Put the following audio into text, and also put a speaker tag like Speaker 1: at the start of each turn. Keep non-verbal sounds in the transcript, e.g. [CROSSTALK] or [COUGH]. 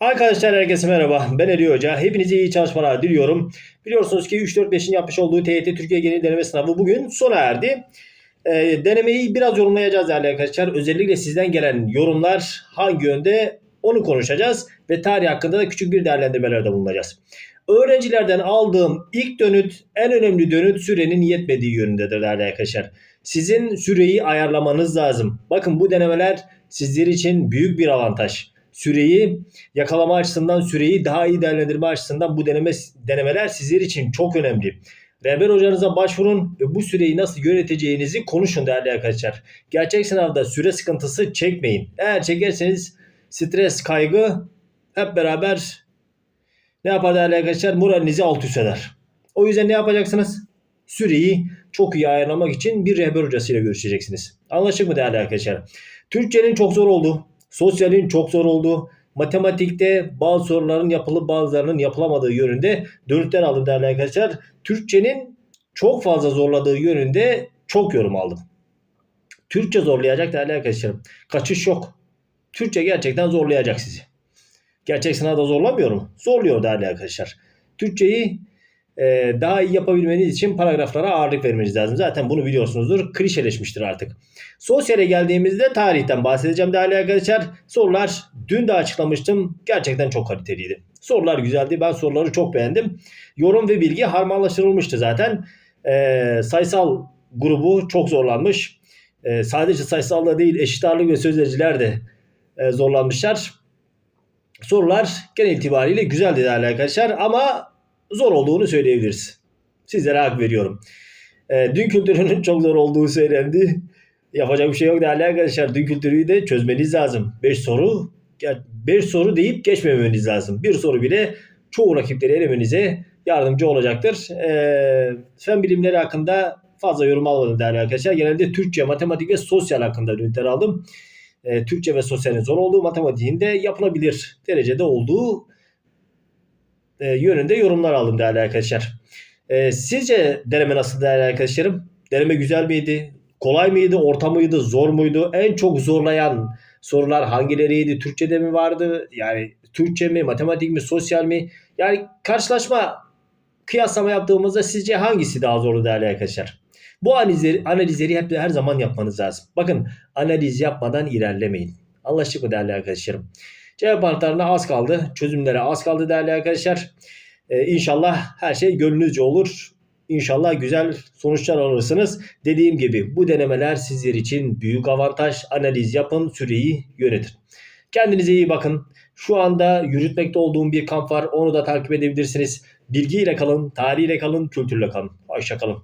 Speaker 1: Arkadaşlar herkese merhaba. Ben Ali Hoca. Hepinize iyi çalışmalar diliyorum. Biliyorsunuz ki 3-4-5'in yapmış olduğu TYT Türkiye Genel Deneme Sınavı bugün sona erdi. Ee, denemeyi biraz yorumlayacağız değerli arkadaşlar. Özellikle sizden gelen yorumlar hangi yönde onu konuşacağız. Ve tarih hakkında da küçük bir değerlendirmelerde bulunacağız. Öğrencilerden aldığım ilk dönüt en önemli dönüt sürenin yetmediği yönündedir değerli arkadaşlar. Sizin süreyi ayarlamanız lazım. Bakın bu denemeler sizler için büyük bir avantaj süreyi yakalama açısından süreyi daha iyi değerlendirme açısından bu deneme denemeler sizler için çok önemli. Rehber hocanıza başvurun ve bu süreyi nasıl yöneteceğinizi konuşun değerli arkadaşlar. Gerçek sınavda süre sıkıntısı çekmeyin. Eğer çekerseniz stres, kaygı hep beraber ne yapar değerli arkadaşlar? Moralinizi alt üst eder. O yüzden ne yapacaksınız? Süreyi çok iyi ayarlamak için bir rehber hocasıyla görüşeceksiniz. Anlaşıldı mı değerli arkadaşlar? Türkçenin çok zor olduğu, Sosyalin çok zor olduğu, matematikte bazı soruların yapılıp bazılarının yapılamadığı yönünde dönütler aldım değerli arkadaşlar. Türkçenin çok fazla zorladığı yönünde çok yorum aldım. Türkçe zorlayacak değerli arkadaşlarım. Kaçış yok. Türkçe gerçekten zorlayacak sizi. Gerçek sınavda zorlamıyor mu? Zorluyor değerli arkadaşlar. Türkçeyi daha iyi yapabilmeniz için paragraflara ağırlık vermeniz lazım. Zaten bunu biliyorsunuzdur. Klişeleşmiştir artık. Sosyale geldiğimizde tarihten bahsedeceğim değerli arkadaşlar. Sorular dün de açıklamıştım. Gerçekten çok kaliteliydi. Sorular güzeldi. Ben soruları çok beğendim. Yorum ve bilgi harmanlaştırılmıştı zaten. E, sayısal grubu çok zorlanmış. E, sadece sayısalda değil eşit ağırlık ve sözlerciler de e, zorlanmışlar. Sorular genel itibariyle güzeldi değerli arkadaşlar ama zor olduğunu söyleyebiliriz. Sizlere hak veriyorum. E, dün kültürünün [LAUGHS] çok zor olduğu söylendi. Yapacak bir şey yok değerli arkadaşlar. Dün kültürü de çözmeniz lazım. 5 soru 5 soru deyip geçmemeniz lazım. Bir soru bile çoğu rakipleri elemenize yardımcı olacaktır. E, fen bilimleri hakkında fazla yorum almadım değerli arkadaşlar. Genelde Türkçe, matematik ve sosyal hakkında ünitler aldım. E, Türkçe ve sosyalin zor olduğu, matematiğin de yapılabilir derecede olduğu e, yönünde yorumlar aldım değerli arkadaşlar. E, sizce deneme nasıl değerli arkadaşlarım? Deneme güzel miydi? Kolay mıydı? Orta mıydı? Zor muydu? En çok zorlayan sorular hangileriydi? Türkçe'de mi vardı? Yani Türkçe mi? Matematik mi? Sosyal mi? Yani karşılaşma kıyaslama yaptığımızda sizce hangisi daha zorlu değerli arkadaşlar? Bu analizleri, analizleri hep her zaman yapmanız lazım. Bakın analiz yapmadan ilerlemeyin. Anlaştık mı değerli arkadaşlarım? Cevap anahtarına az kaldı. Çözümlere az kaldı değerli arkadaşlar. Ee, inşallah her şey gönlünüzce olur. İnşallah güzel sonuçlar alırsınız. Dediğim gibi bu denemeler sizler için büyük avantaj. Analiz yapın, süreyi yönetin. Kendinize iyi bakın. Şu anda yürütmekte olduğum bir kamp var. Onu da takip edebilirsiniz. Bilgiyle kalın, tarihiyle kalın, kültürle kalın. Hoşça kalın.